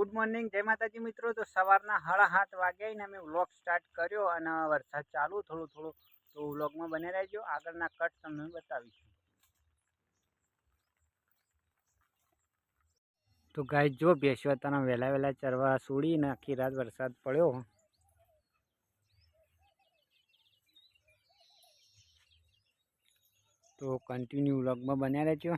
Good morning જય માતાજી મિત્રો. તો સવારના સાડા સાત વાગ્યા ને અમે વ્લોગ સ્ટાર્ટ કર્યો અને વરસાદ ચાલુ, થોડું થોડું. તો વ્લોગમાં બને રહેજો. આગળના કટ તમને બતાવીશું. તો ગાય જો બેસવા તને વહેલા વહેલા ચરવા છોડીને આખી રાત વરસાદ પડ્યો. તો કન્ટિન્યુ વ્લોગમાં બન્યા રહેજો.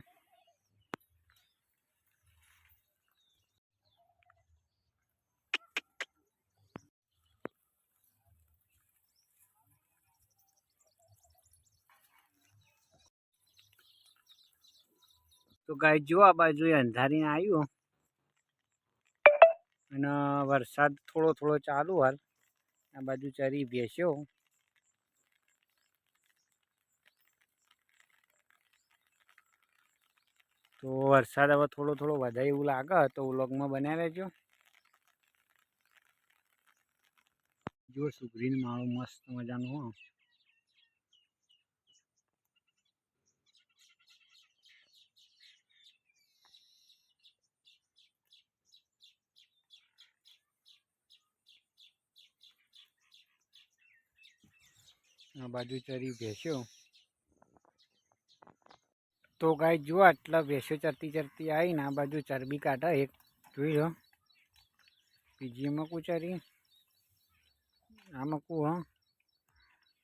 તો ગાય, જો આ બાજુ અંધારીને આવ્યું અને વરસાદ થોડો થોડો ચાલુ હાલ. આ બાજુ ચરી બેસ્યો. તો વરસાદ હવે થોડો થોડો વધારે એવું લાગે, તો વ્લોગમાં બન્યા રહેજો જો સુગ્રીન માળો મસ્ત મજાનો આ બાજુ ચરી ભેંસો તો ગાય જુઓ આટલા ભેંસો ચરતી ચરતી આવીને આ બાજુ ચરબી કાઢા. એક જોઈ લો. બીજી મકું ચરી? આ મકું હ?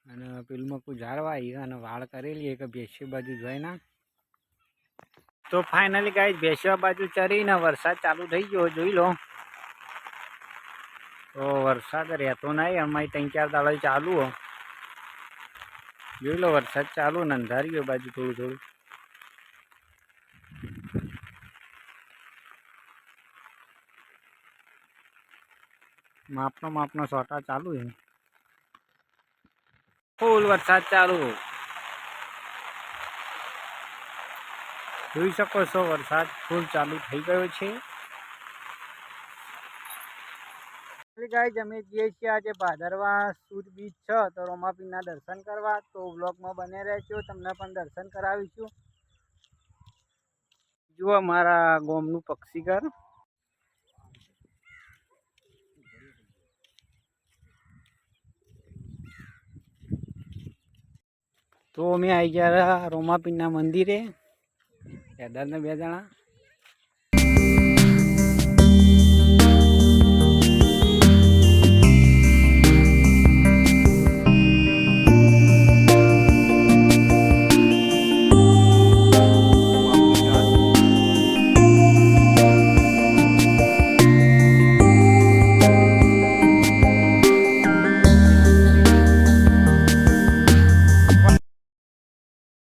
અને પેલું મકું ઝાડવા આવી અને વાળ કરેલી એક ભેંસી બાજુ જોઈ ના તો ફાઇનલી ગાય ભેંસવા બાજુ ચરીને વરસાદ ચાલુ થઈ ગયો, જોઈ લો. તો વરસાદ રહેતો નહીં, અમારી ત્રણ ચાર દાડા ચાલુ, હો. જોઈ લો, વરસાદ ચાલુ ને અંધારી ગયો બાજુ થોડું થોડું. માપનો માપનો સોટા ચાલુ છે. ફૂલ વરસાદ ચાલુ. જોઈ શકો છો, વરસાદ ફૂલ ચાલુ થઈ ગયો છે. ગાય અમે જઈએ છીએ આજે ભાદરવા સુદ બીચ છે, તો રોમાપીના દર્શન કરવા. તો વ્લોગમાં બને રહેજો, તમને પણ દર્શન કરાવીશું. જુઓ મારા ગોમનું પક્ષીઘર. તો અમે આવી ગયા રોમાપીના મંદિરે. કેદારને બે જણા.